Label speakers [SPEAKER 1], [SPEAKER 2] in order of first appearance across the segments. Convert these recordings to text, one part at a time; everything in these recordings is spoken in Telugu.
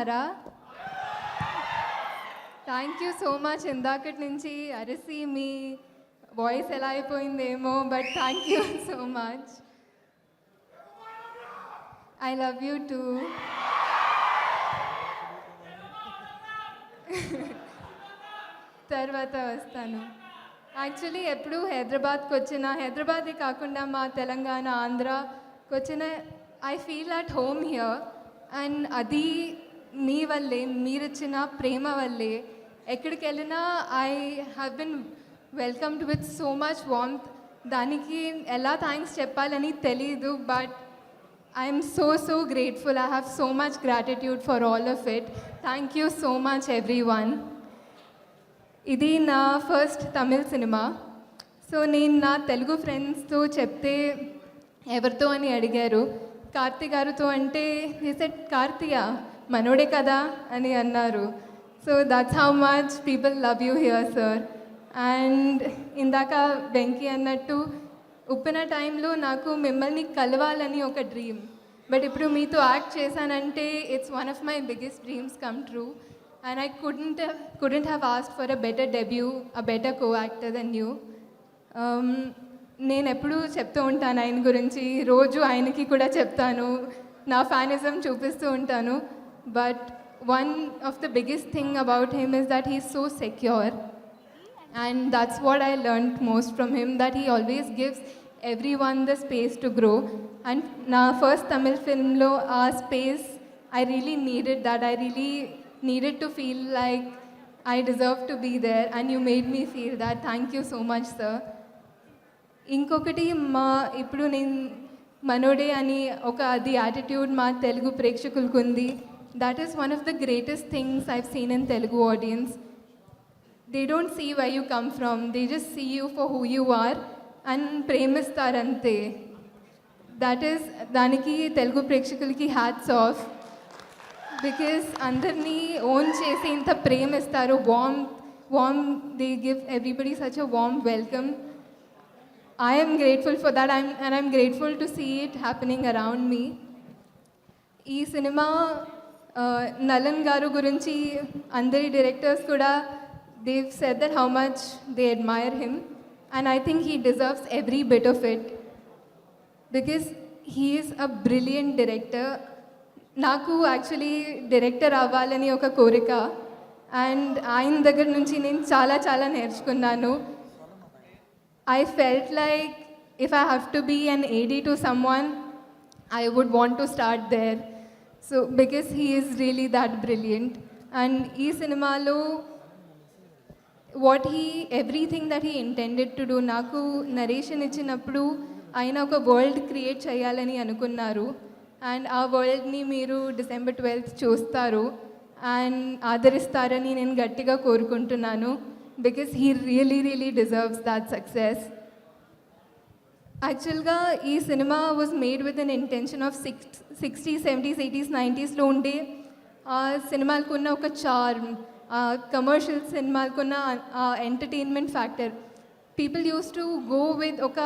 [SPEAKER 1] బాగున్నారా థ్యాంక్ యూ సో మచ్ ఇందాకటి నుంచి అరిసి మీ వాయిస్ ఎలా అయిపోయిందేమో but thank you so much I love you too తర్వాత వస్తాను. యాక్చువల్లీ ఎప్పుడు హైదరాబాద్కి వచ్చిన హైదరాబాదే కాకుండా మా తెలంగాణ ఆంధ్రకి వచ్చిన I feel at home here and అది మీ వల్లే మీరిచ్చిన ప్రేమ వల్లే ఎక్కడికి వెళ్ళినా I have been welcomed with so much warmth దానికి ఎలా థ్యాంక్స్ చెప్పాలని తెలీదు but I'm so so grateful I have so much gratitude for all of it thank you so much everyone ఇది నా ఫస్ట్ తమిళ్ సినిమా సో నేను నా తెలుగు ఫ్రెండ్స్తో చెప్తే ఎవరితో అని అడిగారు. కార్తీ గారితో అంటే సెట్ కార్తీయా మనోడే కదా అని అన్నారు. So that's how much people love you here sir and ఇందాక వెంకీ అన్నట్టు ఉప్పిన టైంలో నాకు మిమ్మల్ని కలవాలని ఒక డ్రీమ్ బట్ ఇప్పుడు మీతో యాక్ట్ చేశానంటే it's one of my biggest dreams come true and I couldn't couldn't have have for a better debut a better co actor than you నేను ఎప్పుడూ చెప్తూ ఉంటాను ఆయన గురించి. రోజు ఆయనకి కూడా చెప్తాను. నా ఫ్యానిజం చూపిస్తూ ఉంటాను. But one of the biggest thing about him is that he's so secure and that's what I learned most from him that he always gives everyone the space to grow. And నా first Tamil film lo a space I really needed that. I really needed to feel like I deserve to be there, and you made me feel that. Thank you so much, sir. ఇంకొకటి మా ఇప్పుడు నేను మనోడే అని ఒక అది యాటిట్యూడ్ మా తెలుగు ప్రేక్షకులకు ఉంది That is one of the greatest things I've seen in Telugu audience they don't see why you come from they just see you for who you are and ప్రేమిస్తారంతే that is దానికి తెలుగు ప్రేక్షకులకి హ్యాట్స్ ఆఫ్ బికాస్ అందరినీ ఓన్ చేసి ఇంత ప్రేమిస్తారు warm warm they give everybody such a warm welcome I am grateful for that I'm, and I'm grateful to see it happening around me. ఈ సినిమా ఆ, నలన్ గారు గురించి అందరి డైరెక్టర్స్ కూడా they've said that how much they admire him and I think he deserves every bit of it because he's a brilliant director నాకు యాక్చువల్లీ డైరెక్టర్ అవ్వాలని ఒక కోరిక. అండ్ ఆయన దగ్గర నుంచి నేను చాలా చాలా నేర్చుకున్నాను. I felt like if I have to be an AD to someone I would want to start there so because he is really that brilliant and ఈ సినిమాలో what he everything that he intended to do నాకు నరేషన్ ఇచ్చినప్పుడు ఆయన ఒక వరల్డ్ క్రియేట్ చేయాలని అనుకున్నారు. అండ్ ఆ వరల్డ్ని మీరు డిసెంబర్ ట్వెల్త్ చూస్తారు. అండ్ ఆదరిస్తారని నేను గట్టిగా కోరుకుంటున్నాను. Because he really really deserves that success యాక్చువల్గా ఈ cinema was made with an intention of six sixty seventies eighties నైంటీస్లో ఉండే. ఆ సినిమాలకు ఉన్న ఒక చార్మ్ కమర్షియల్ సినిమాలకు ఉన్న entertainment factor people use to go with ఒక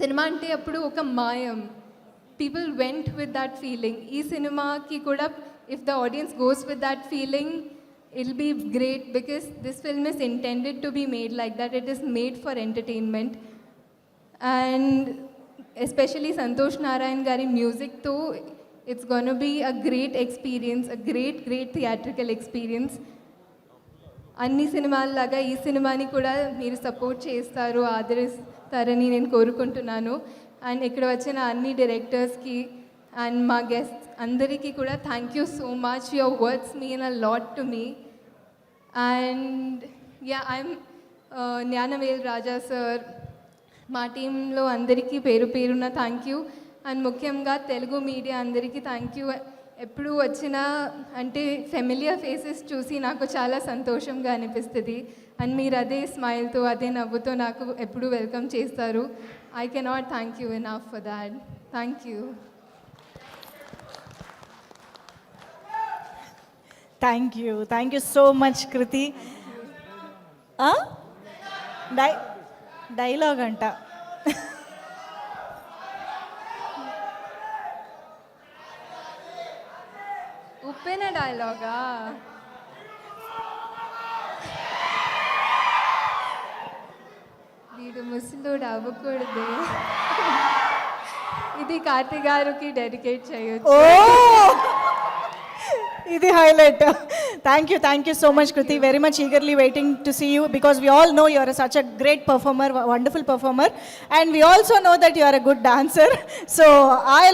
[SPEAKER 1] సినిమా అంటే అప్పుడు ఒక మాయం. People went with that feeling ఈ సినిమాకి కూడా if the audience goes with that feeling it'll be great because this film is intended to be made like that it is made for entertainment and especially Santhosh Narayan గారి మ్యూజిక్తో it's gonna be a great experience a great great theatrical experience అన్ని సినిమాల్లాగా ఈ సినిమాని కూడా మీరు సపోర్ట్ చేస్తారు ఆదరిస్తారని నేను కోరుకుంటున్నాను. అండ్ ఇక్కడ వచ్చిన అన్ని డైరెక్టర్స్కి అండ్ మా గెస్ట్ అందరికీ కూడా thank you so much your words mean a lot to me and yeah I'm Gnanavel Raja sir మా టీంలో అందరికీ పేరు పేరున థ్యాంక్ యూ అండ్ ముఖ్యంగా తెలుగు మీడియా అందరికీ థ్యాంక్ యూ ఎప్పుడు వచ్చినా అంటే ఫెమిలియర్ ఫేసెస్ చూసి నాకు చాలా సంతోషంగా అనిపిస్తుంది. అండ్ మీరు అదే స్మైల్తో అదే నవ్వుతో నాకు ఎప్పుడు వెల్కమ్ చేస్తారు. I cannot thank you enough for that thank
[SPEAKER 2] you thank you thank you so much Krithi die dialogue అంట.
[SPEAKER 1] ఉప్పెన డైలాగా? వీడు ముసలోడు అవ్వకూడదు. ఇది కార్తీ గారికి డెడికేట్ చేయొచ్చు.
[SPEAKER 2] ఇది highlight. thank you, thank you so much, Kruti. Very much eagerly waiting to see you because we all know you are such a great performer, wonderful performer, and we also know that you are a good dancer. So I